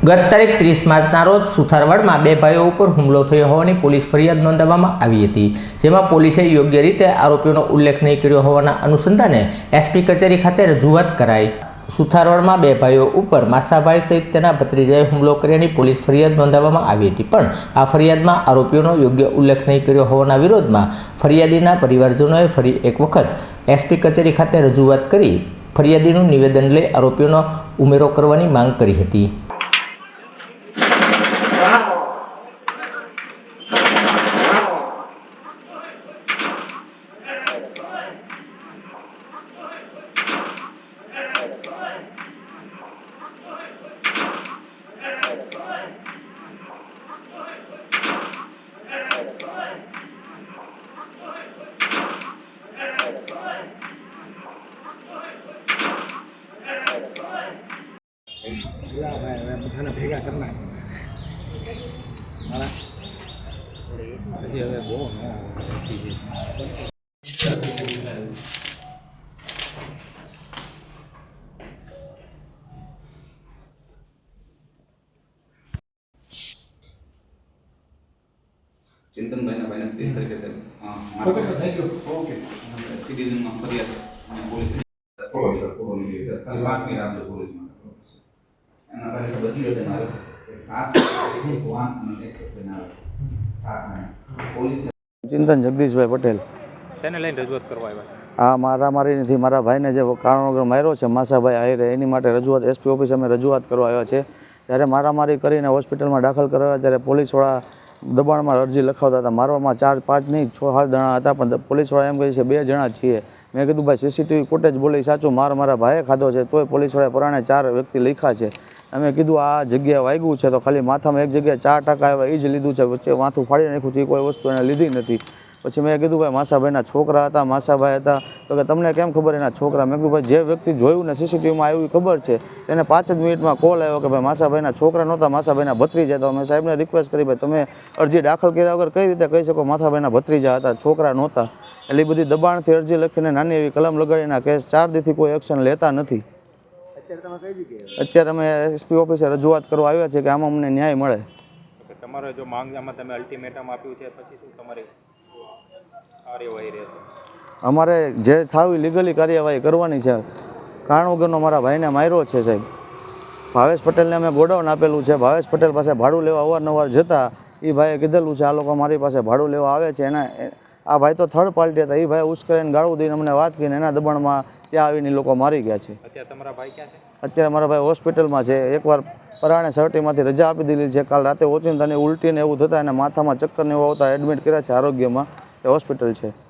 ગત તારીખ ત્રીસ માર્ચના રોજ સુથારવાડમાં બે ભાઈઓ ઉપર હુમલો થયો હોવાની પોલીસ ફરિયાદ નોંધાવવામાં આવી હતી, જેમાં પોલીસે યોગ્ય રીતે આરોપીઓનો ઉલ્લેખ નહીં કર્યો હોવાના અનુસંધાને એસપી કચેરી ખાતે રજૂઆત કરાઈ. સુથારવાડમાં બે ભાઈઓ ઉપર માસાભાઈ સહિત તેના ભત્રીજાએ હુમલો કર્યાની પોલીસ ફરિયાદ નોંધાવવામાં આવી હતી, પણ આ ફરિયાદમાં આરોપીઓનો યોગ્ય ઉલ્લેખ નહીં કર્યો હોવાના વિરોધમાં ફરિયાદીના પરિવારજનોએ ફરી એક વખત એસપી કચેરી ખાતે રજૂઆત કરી ફરિયાદીનું નિવેદન લઈ આરોપીઓનો ઉમેરો કરવાની માંગ કરી હતી. લા ભાઈ હવે બધાને ભેગા કરી નાખ મારા પછી હવે બહુ ન ચિંતનભાઈના ભાઈને ત્રીસ તારીખે સાહેબ okay sir thank you okay સિટીઝનમાં ફરિયાદ અને પોલીસ ફોલો સર ફોલો નહીં ખાલી પાંચ મિનિટ આપજો પોલીસમાં એના પાસે સર બધી રીતે મારે કે સાત વાન અને એક્સેસ આવે સાત પોલીસ ચિંતન જગદીશભાઈ પટેલ. તેને લઈને રજૂઆત કરવા આવ્યા? હા મારા મારી નથી મારા ભાઈને જે કારણો વગર માર્યો છે માસાભાઈ આહિરે એની માટે રજૂઆત એસપી ઓફિસ અમે રજૂઆત કરવા આવ્યા છે. ત્યારે મારામારી કરીને હોસ્પિટલમાં દાખલ કરાવ્યા ત્યારે પોલીસવાળા દબાણમાં અરજી લખાવતા હતા. મારવામાં ચાર પાંચ નહીં છ સાત જણા હતા પણ પોલીસવાળા એમ કહે છે બે જણા છીએ. મેં કીધું ભાઈ સીસીટીવી ફૂટેજ બોલી સાચું માર મારા ભાઈએ ખાધો છે તોય પોલીસવાળાએ પરાણે ચાર વ્યક્તિ લખ્યા છે. અમે કીધું, આ જગ્યાએ વાગ્યું છે, તો ખાલી માથામાં એક જગ્યાએ ચાર ટકા એવા એ જ લીધું છે. વચ્ચે માથું ફાડી નાખ્યું છે એ કોઈ વસ્તુ એને લીધી નથી. પછી મેં કીધું, ભાઈ, માસાભાઈના છોકરા હતા, માસાભાઈ હતા. તો કે, તમને કેમ ખબર એના છોકરા? મેં કીધું, ભાઈ, જે વ્યક્તિ જોયું ને સીસીટીવીમાં આવ્યું ખબર છે. એને પાંચ જ મિનિટમાં કોલ આવ્યો કે, ભાઈ, માસાભાઈના છોકરા નહોતા, માસાભાઈના ભત્રીજા તો અમે સાહેબને રિક્વેસ્ટ કરી, ભાઈ, તમે અરજી દાખલ કર્યા વગર કઈ રીતે કહી શકો માથાભાઈના ભત્રીજા હતા, છોકરા નહોતા? એટલે બધી દબાણથી અરજી લખીને નાની એવી કલમ લગાડીને કેસ ચાર દીથી કોઈ એક્શન લેતા નથી. અત્યારે અમે એસપી ઓફિસે રજૂઆત કરવા આવ્યા છે કે આમાં અમને ન્યાય મળે. તમારે જો માંગ આમાં તમે અલ્ટિમેટમ આપ્યું છે પછી શું તમારી કાર્યવાહી રહેશે? અમારે જે થાવી લીગલી કાર્યવાહી કરવાની છે કારણ વગરનો મારા ભાઈને માર્યો છે સાહેબ. ભાવેશ પટેલને અમે ગોડાઉન આપેલું છે ભાવેશ પટેલ પાસે ભાડું લેવા અવારનવાર જતા એ ભાઈએ કીધેલું છે આ લોકો મારી પાસે ભાડું લેવા આવે છે એના આ ભાઈ તો થર્ડ પાર્ટી હતા. એ ભાઈ ઉશ્કેરીને ગાળું દઈને અમને વાત કરીને એના દબાણમાં ત્યાં આવીને લોકો મારી ગયા છે. અત્યારે તમારા ભાઈ છે? અત્યારે મારા ભાઈ હોસ્પિટલમાં છે. એકવાર પરાણે સર્ટીમાંથી રજા આપી દીધી છે. કાલ રાતે ઓચિંતાની ઉલટીને એવું થતાં એને માથામાં ચક્કર ને એવું આવતા એડમિટ કર્યા છે આરોગ્યમાં. એ હોસ્પિટલ છે.